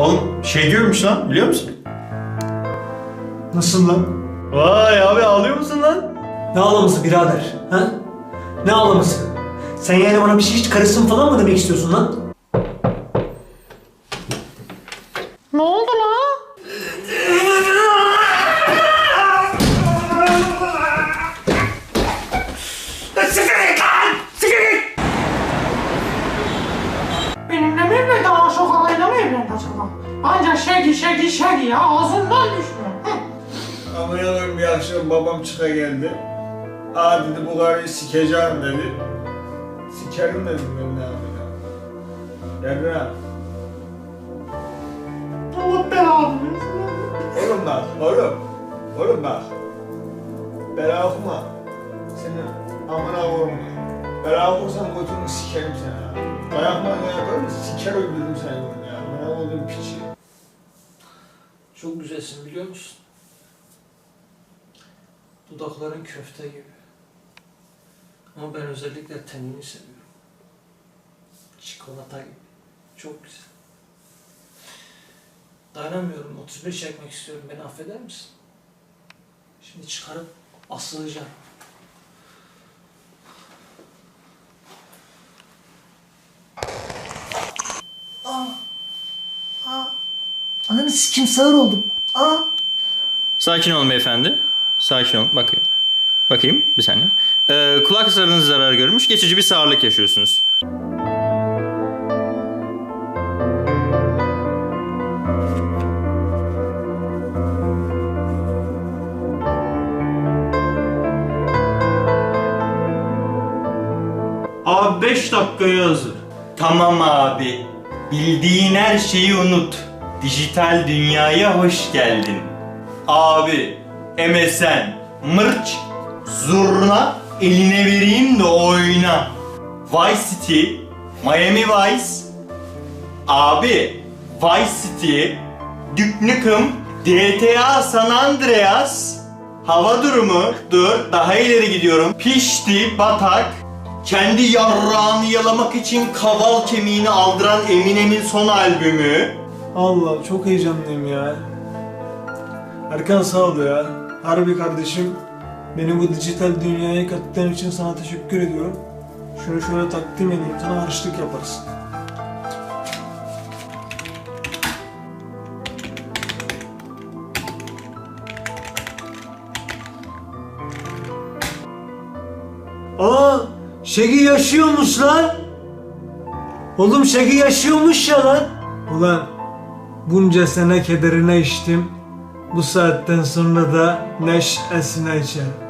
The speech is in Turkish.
Oğlum şey diyormuş lan biliyor musun? Nasıl lan? Vay abi ağlıyor musun lan? Ne ağlaması birader? Ha? Ne ağlaması? Sen yani bana bir şey hiç karışsın falan mı demek istiyorsun lan? Ne oldu la? Acaba? Ancak şegi şegi şegi ya ağzından düşmüyor. Yanım bir akşam babam çıka geldi. Aa dedi bu karıyı sikeceğim dedi. Sikerim dedim ben ne yapayım. Yerine Allah belanı. Oğlum bak, oğlum. Oğlum bak. Bela okuma. Senin amına koyma. Bela okursan götünü sikerim seni ha. Dayak manyağı yaparım, siker öldürürüm seni bunu koyduğum piçi. Çok güzelsin biliyor musun? Dudakların köfte gibi. Ama ben özellikle tenini seviyorum. Çikolata gibi. Çok güzel. Dayanamıyorum. 31 çekmek istiyorum. Beni affeder misin? Şimdi çıkarıp asılacağım. Ananı sikim sağır oldum. Aa. Sakin olun beyefendi. Sakin olun. Bakayım. Bakayım bir saniye. Ee, kulak hasarınız zarar görmüş. Geçici bir sağırlık yaşıyorsunuz. Abi 5 dakikaya hazır. Tamam abi. Bildiğin her şeyi unut. Dijital dünyaya hoş geldin. Abi, MSN, mırç, zurna eline vereyim de oyna. Vice City, Miami Vice. Abi, Vice City, Duke Nukem, GTA San Andreas. Hava durumu, dur daha ileri gidiyorum. Pişti, batak, kendi yarrağını yalamak için kaval kemiğini aldıran Eminem'in son albümü. Allah çok heyecanlıyım ya. Erkan sağ ol ya. Harbi kardeşim. Beni bu dijital dünyaya kattığın için sana teşekkür ediyorum. Şunu şöyle takdim edeyim sana harçlık yaparız. Aa, Şegi yaşıyormuş lan. Oğlum Şegi yaşıyormuş ya lan. Ulan bunca sene kederine içtim. Bu saatten sonra da neşesine içerim.